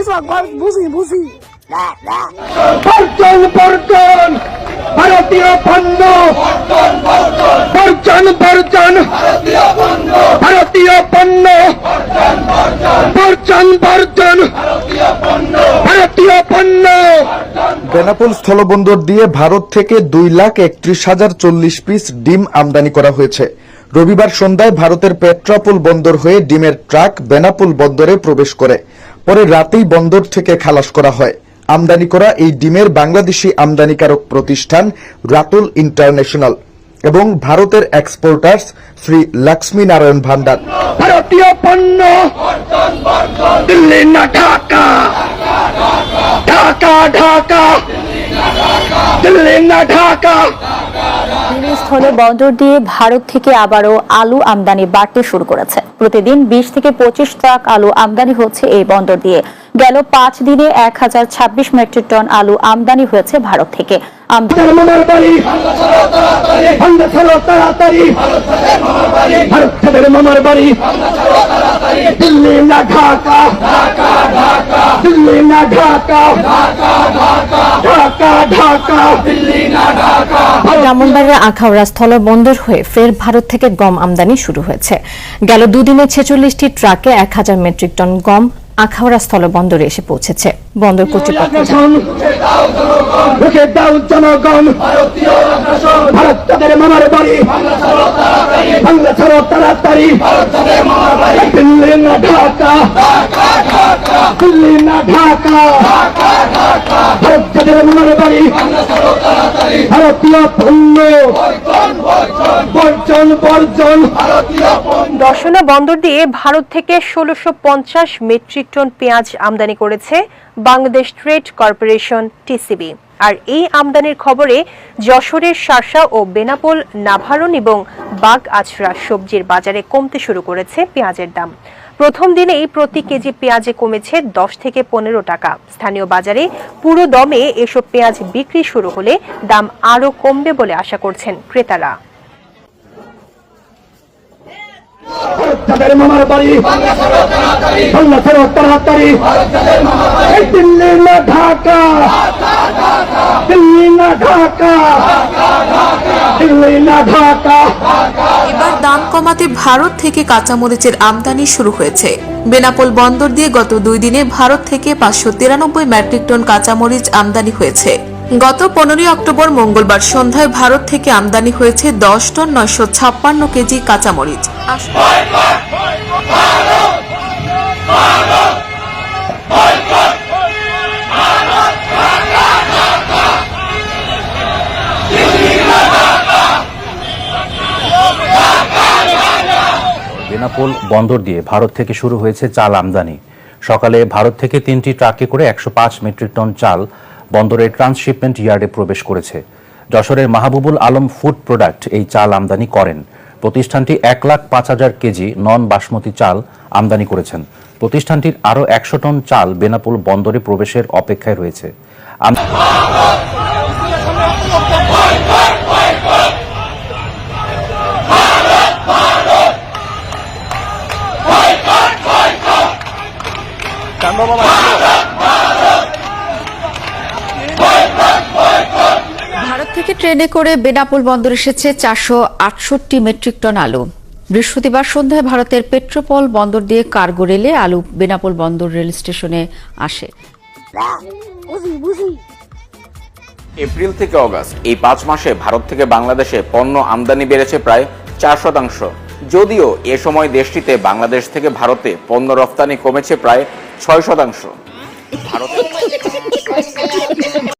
এসব গল্প বুঝি বুঝি বর্জন বর্জন ভারতীয় পণ্য বর্জন বর্জন ভারতীয় পণ্য বর্জন বর্জন ভারতীয় পণ্য বেনাপোল স্থলবন্দর দিয়ে ভারত থেকে দুই লাখ একত্রিশ হাজার চল্লিশ পিস ডিম আমদানি করা হয়েছে। রবিবার সন্ধ্যায় ভারতের পেট্রাপোল বন্দর হয়ে ডিমের ট্রাক বেনাপোল বন্দরে প্রবেশ করে। পরে রাতেই বন্দর থেকে খালাস করা হয়। আমদানি করা এই ডিমের বাংলাদেশি আমদানিকারক প্রতিষ্ঠান রাতুল ইন্টারন্যাশনাল এবং ভারতের এক্সপোর্টার্স শ্রী লক্ষ্মী নারায়ণ ভান্ডার। ভারতীয় পণ্য দিল্লি না ঢাকা। ঢাকা ঢাকা। স্থলে বন্দর দিয়ে ভারত থেকে আবারও আলু আমদানি বাড়তে শুরু করেছে প্রতিদিন বিশ থেকে পঁচিশ ট্রাক আলু আমদানি হচ্ছে এই বন্দর দিয়ে গেল পাঁচ দিনে এক হাজার ছাব্বিশ মেট্রিক টন আলু আমদানি হয়েছে ভারত থেকে দিল্লি না ঢাকা দিল্লি না ঢাকা ঢাকা ঢাকা দিল্লি না ঢাকা ব্রাহ্মণবাড়িয়া আখাউড়া স্থল বন্দর হয়ে ফের ভারত থেকে গম আমদানি শুরু হয়েছে। গেল দুদিনে ছেচল্লিশটি ট্রাকে এক হাজার মেট্রিক টন গম আখাউড়া স্থল বন্দরে এসে পৌঁছেছে। বন্দর কর্তৃপক্ষ ঢাকা। দর্শনা বন্দর দিয়ে ভারত থেকে ষোলোশো মেট্রিক টন পেঁয়াজ আমদানি করেছে বাংলাদেশ ট্রেড কর্পোরেশন, টিসিবি। আর এই আমদানির খবরে যশোরের শার্শা ও বেনাপোল, নাভারণ এবং বাগ আছড়া সবজির বাজারে কমতে শুরু করেছে পেঁয়াজের দাম। প্রথম দিনেই প্রতি কেজি পেঁয়াজে কমেছে দশ থেকে পনেরো টাকা। স্থানীয় বাজারে পুরো দমে এসব পেঁয়াজ বিক্রি শুরু হলে দাম আরও কমবে বলে আশা করছেন ক্রেতারা। ঢাকা দিল্লি না ঢাকা দিল্লি না ঢাকা কমাতে ভারত থেকে কাঁচামরিচের আমদানি শুরু হয়েছে। বেনাপোল বন্দর দিয়ে গত দুই দিনে ভারত থেকে পাঁচশো তিরানব্বই মেট্রিক টন কাঁচামরিচ আমদানি হয়েছে। গত পনেরোই অক্টোবর মঙ্গলবার সন্ধ্যায় ভারত থেকে আমদানি হয়েছে দশ টন নয়শো ছাপ্পান্ন কেজি কাঁচামরিচ। বেনাপোল বন্দর দিয়ে ভারত থেকে শুরু হয়েছে চাল আমদানি। সকালে ভারত থেকে তিনটি ট্রাকে করে একশো পাঁচ মেট্রিক টন চাল বন্দরের ট্রান্সশিপমেন্ট ইয়ার্ডে প্রবেশ করেছে। যশোরের মাহবুবুল আলম ফুড প্রোডাক্ট এই চাল আমদানি করেন। প্রতিষ্ঠানটি এক লাখ পাঁচ হাজার কেজি নন বাসমতি চাল আমদানি করেছেন। প্রতিষ্ঠানটির আরও একশো টন চাল বেনাপোল বন্দরে প্রবেশের অপেক্ষায় রয়েছে। ভারত থেকে ট্রেনে করে বেনাপোল বন্দর এসেছে চারশো আটষট্টি মেট্রিক টন আলু। বৃহস্পতিবার সন্ধ্যায় ভারতের পেট্রোপল বন্দর দিয়ে কার্গো রেলে আলু বেনাপোল বন্দর রেল স্টেশনে আসে। বুঝি বুঝি। এপ্রিল থেকে অগাস্ট এই পাঁচ মাসে ভারত থেকে বাংলাদেশে পণ্য আমদানি বেড়েছে প্রায় চার শতাংশ। যদিও এ সময় দেশটিতে বাংলাদেশ থেকে ভারতে পণ্য রফতানি কমেছে প্রায় ছয় শতাংশ।